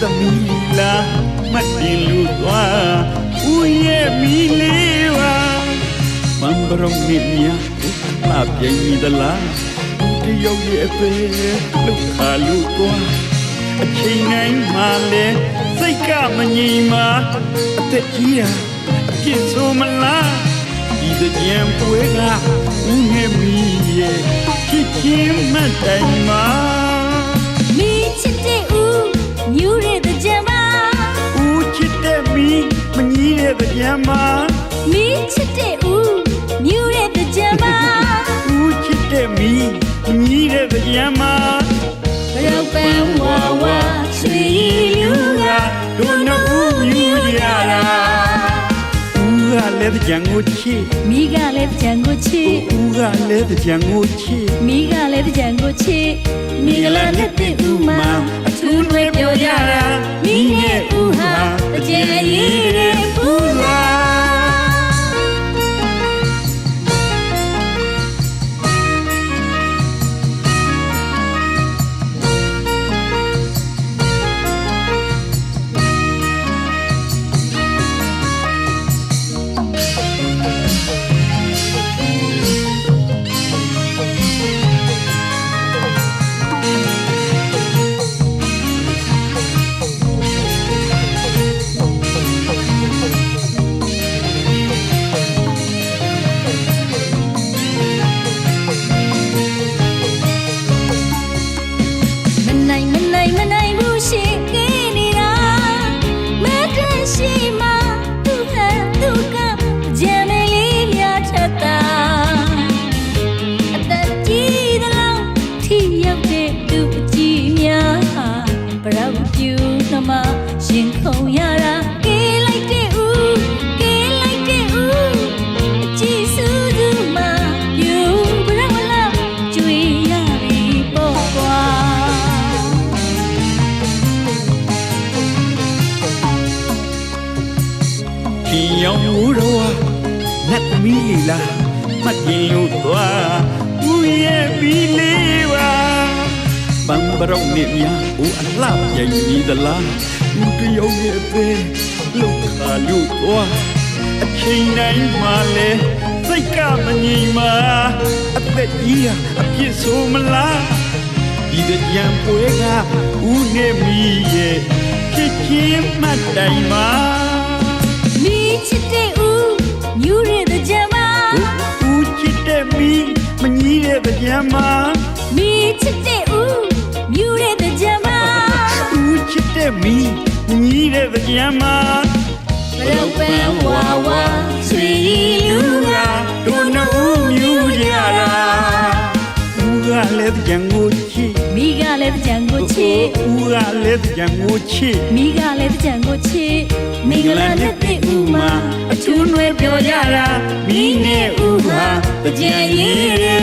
ခင်ရောင်ဦးတော်နတ်သမီးလာမတ်တင်လူသွားဦးရဲ့မီလေးပါမံဘရုံမြမြလာပြင်းသလားတယောက်ရဲ့အသေးလူခါလူသွားအချိန်တိုင်းမှလဲစိတ်ကမငြိမ်မာအသက်ကြီးတာအပြစ်ဆိုမလားဒီတဲ့ကြံပွဲကဦးရဲ့မီရဲ့ချစ်ချင်းမတ်တိုင်မှာမိ တဲ့ကြံမှာမိချစ်တဲ့ဦးညူတဲ့တဲ့ကြမ်းပါဦးချစ်တဲ့မီမကြီးတဲ့ကြံမှာဘရောက်ပန်းဝါဝါချွေလူကတို့နှစ်ဦးမြူရတာဦးကလည်းကြံကိုချစ်မိကလည်းကြံကိုချစ်ဦးကလည်းကြံကိုချစ်မိကလည်းကြံကိုချစ်မိကလည်းနဲ့တဲ့ဦးမှာ မရင်ခုန်ရတာကေးလိုက်တဲ့ဦးကေးလိုက်တဲ့ဦးအကြီးစုသူမှပြူဘရောက်လာကျွေရပြီပေါ့ကွာခင်ရောင်ဦးတော်နတ်သမီးလေးလားမတ်ရင်လို့သွားဦးရဲ့မီလေးပါ ဘံဘရုံမြမြဦးအလှပြင်းပြီးသလားဦးတယောက်ရဲ့အသေးလူခါလူသွားအချိန်တိုင်းမှလဲစိတ်ကမငြိမ်မာအသက်ကြီးရာအပြစ်ဆိုမလားဒီတဲ့ကြံပွဲကဦးနဲ့မီရဲ့ချစ်ချင်းမှတ်တိုင်မှာမိချစ်တဲ့ဦးညူရတဲ့ကြမ်းပါဦးချစ်တဲ့မီမကြီးတဲ့ကြံမှာမိချစ်တဲ့ဦး ညူရတဲ့ကြမ်းပါဦးချစ်တဲ့မီမကြီးတဲ့ကြံမှာဘရောက်ပန်းဝါဝါဆွေလူကတို့နှစ်ဦးမြူကြတာဦးကလည်းကြံကိုချစ်မိကလည်းကြံကိုချစ်ဦးကလည်းကြံကိုချစ်မိကလည်းကြံကိုချစ်မိကလာနဲ့တဲ့ဦးမှာအထူးနွယ်ပြောကြတာမိနဲ့ဦးဟာကြံရည်